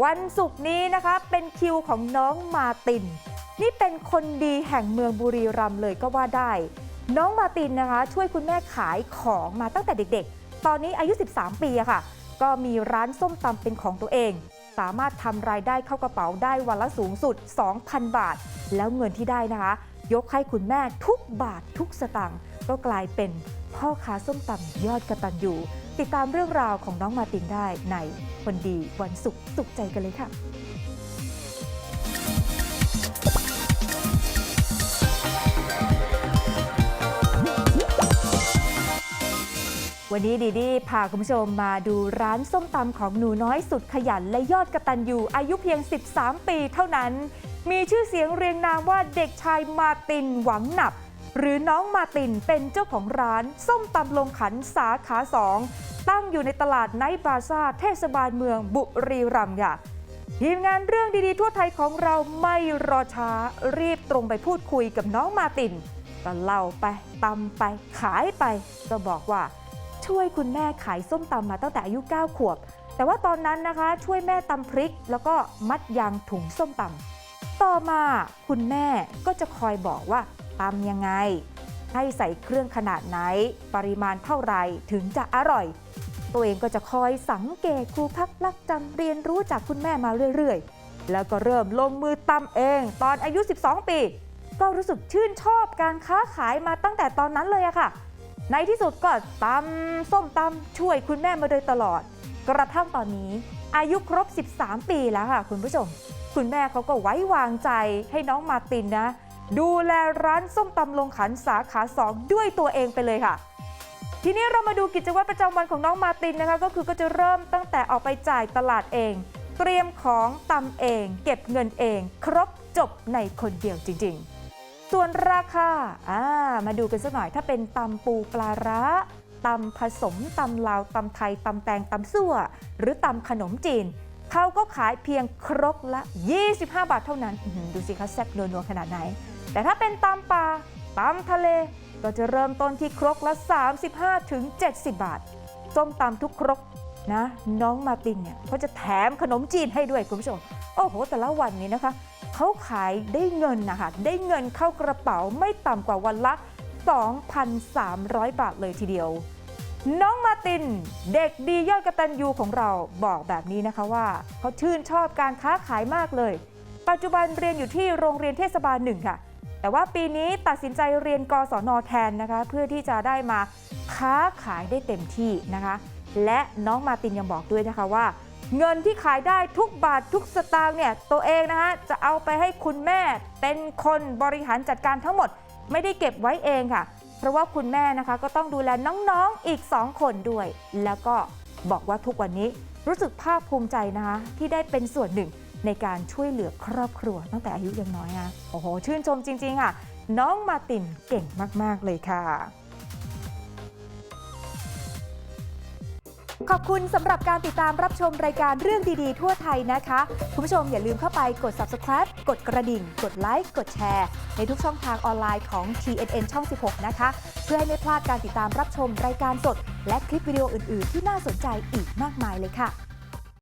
วันศุกร์นี้นะคะเป็นคิวของน้องมาติน นี่เป็นคนดีแห่งเมืองบุรีรัมย์เลยก็ว่าได้ น้องมาตินนะคะ ช่วยคุณแม่ขายของมาตั้งแต่เด็กๆ ตอนนี้อายุ 13 ปีอะค่ะ ก็มีร้านส้มตำเป็นของตัวเอง สามารถทำรายได้เข้ากระเป๋าได้วันละสูงสุด 2,000 บาท แล้วเงินที่ได้นะคะ ยกให้คุณแม่ทุกบาททุกสตางค์ก็กลายเป็นพ่อค้าส้มตำยอดกระตันอยู่ ติดตามเรื่องราวของน้องมาตินได้ในคนดีวันศุกร์สุขใจกันเลยค่ะวันนี้ดีดีพาคุณผู้ชมมาดูร้านส้มตำของหนูน้อยสุดขยันและยอดกระตันยูอายุเพียง 13 ปีเท่านั้น มีชื่อเสียงเรียงนามว่าเด็กชายมาตินหวังหนับ หรือน้องมาตินเป็นเจ้าของร้าน ส้มตำลงขันสาขาสองตั้งอยู่ในตลาดไนท์บาซ่าเทศบาลเมืองบุรีรัมย์ค่ะทีมงานเรื่องดีๆทั่วไทยของเราไม่รอช้ารีบตรงไปพูดคุยกับน้องมาตินก็เล่าไปตำไปขายไป ก็บอกว่า ช่วยคุณแม่ขายส้มตำมาตั้งแต่อายุ 9 ขวบ แต่ว่าตอนนั้นนะคะ ช่วยแม่ตำพริก แล้วก็มัดยางถุงส้มตำต่อมาคุณแม่ก็จะคอยบอกว่า ตำยังไง ให้ใส่เครื่องขนาดไหน ปริมาณเท่าไหร่ถึงจะอร่อย ตัวเองก็จะคอยสังเกตครูพักลักจำเรียนรู้จากคุณแม่มาเรื่อยๆ แล้วก็เริ่มลงมือตำเอง ตอนอายุ 12 ปี ก็รู้สึกชื่นชอบการค้าขายมาตั้งแต่ตอนนั้นเลยอะค่ะ ในที่สุดก็ตำส้มตำช่วยคุณแม่มาโดยตลอด กระทั่งตอนนี้อายุครบ 13 ปีแล้วค่ะคุณผู้ชม คุณแม่เขาก็ไว้วางใจให้น้องมาตินนะ ดูแลร้านส้มตำลงขันสาขาสองด้วยตัวเองไปเลยค่ะ ทีนี้เรามาดูกิจวัตรประจำวันของน้องมาตินนะคะ ก็คือก็จะเริ่มตั้งแต่ออกไปจ่ายตลาดเอง เตรียมของตำเอง เก็บเงินเอง ครบจบในคนเดียวจริง ๆ ส่วนราคาอ่ามาดูกันสักหน่อยถ้าเป็นตำปูปลาร้าตำผสมตำลาวตำไทยตำแตงตำซั่ว หรือตำขนมจีนเขาก็ขายเพียงครกละ 25 บาทเท่านั้น ดูสิคะแซ่บนัวๆขนาดไหน แต่ถ้าเป็นตำปลาตำทะเลก็จะเริ่มต้นที่ครกละ 35ถึง70 บาท ส้มตำทุกครกนะ น้องมาตินเนี่ยเขาจะแถมขนมจีนให้ด้วยคุณผู้ชม โอ้โห แต่ละวันนี้นะคะ เขาขายได้เงินนะคะ ได้เงินเข้ากระเป๋าไม่ต่ำกว่าวันละ 2,300 บาทเลยทีเดียว น้องมาติน เด็กดียอดกระตันยูของเราบอกแบบนี้นะคะว่า เขาชื่นชอบการค้าขายมากเลย ปัจจุบันเรียนอยู่ที่โรงเรียนเทศบาลหนึ่งค่ะ แต่ว่าปีนี้ตัดสินใจเรียนกศนแทนนะคะ เพื่อที่จะได้มาค้าขายได้เต็มที่นะคะ และน้องมาตินยังบอกด้วยนะคะว่า เงินที่ขายได้ทุกบาททุกสตางค์เนี่ยตัวเองนะคะจะเอาไปให้คุณแม่เป็นคนบริหารจัดการทั้งหมด ไม่ได้เก็บไว้เองค่ะ เพราะว่าคุณแม่นะคะก็ต้องดูแลน้องๆอีก 2 คนด้วย แล้วก็บอกว่าทุกวันนี้รู้สึกภาคภูมิใจนะคะที่ได้เป็นส่วนหนึ่ง ในการช่วยเหลือครอบครัวตั้งแต่อายุยังน้อยนะโอ้โห ชื่นชมจริง ๆ ค่ะ น้องมาตินเก่งมาก ๆ เลยค่ะ ขอบคุณสำหรับการติดตามรับชมรายการเรื่องดีๆ ทั่วไทยนะคะ คุณผู้ชมอย่าลืมเข้าไปกด subscribe กดกระดิ่ง กดไลค์กดแชร์ ในทุกช่องทางออนไลน์ของ TNN ช่อง 16 นะคะ เพื่อให้ไม่พลาดการติดตามรับชมรายการสด และคลิปวิดีโออื่น ๆ ที่น่าสนใจอีกมากมายเลยค่ะ